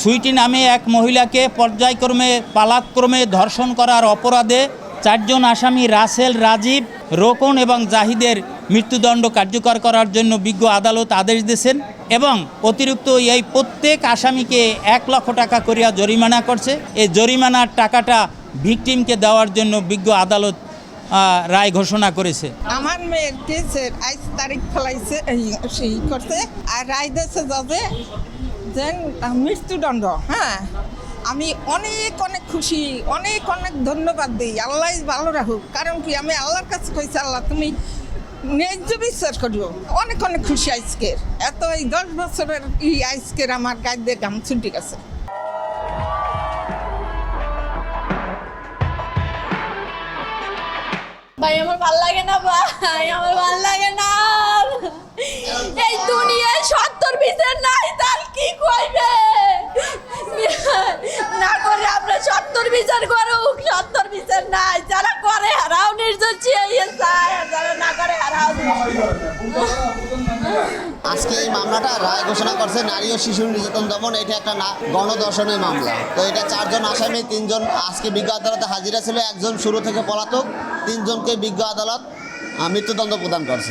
সুইটি নামে এক মহিলাকে পর্যায়ক্রমে, পালাক্রমে ধর্ষণ করার অপরাধে চারজন আসামি রাসেল রাজীব, রোকন এবং জাহিদের মৃত্যুদণ্ড কার্যকর করার জন্য বিজ্ঞ আদালত আদেশ দিয়েছেন এবং অতিরিক্ত এই প্রত্যেক আসামিকে এক লক্ষ টাকা করিয়া জরিমানা করছে। এই জরিমানার টাকাটা ভিকটিমকে দেওয়ার জন্য বিজ্ঞ আদালত রায় ঘোষণা করেছে। আমার মেয়ের কেসের তারিখ ফেলাইছে করছে। আর রায় দিয়েছে যাবে মৃত্যুদণ্ড হ্যাঁ? আমি অনেক অনেক খুশি, অনেক অনেক ধন্যবাদ দিই। আল্লাহ ভালো রাখুক। কারণ কি, আমি আল্লাহর কাছে কইছি, আল্লাহ, তুমি ন্যায্য বিশ্বাস করিও। অনেক অনেক খুশি আজকের। এত এই দশ বছরের ই আজকের আমার গায়ে দিয়ে গাম ছুটি গেছে। ভাই, আমার ভালো লাগে না, ভাই, আমার ভালো লাগে না আর। এই দুনিয়ায় সত্তর বিচার নাই তার কি কইবে না করে আমরা সত্তর বিচার করুক সত্তর বিচার নাই। যারা করে হারাও চেয়ে চায়। আর যারা না করে হারাও আজকে এই মামলাটা রায় ঘোষণা করছে নারী ও শিশু নির্যাতন দমন। এটা একটা না গণধর্ষণের মামলা। তো এটা চারজন আসামি, তিনজন আজকে বিজ্ঞ আদালতে হাজিরা ছিল। একজন শুরু থেকে পলাতক, তিনজনকে বিজ্ঞ আদালত মৃত্যুদণ্ড প্রদান করছে।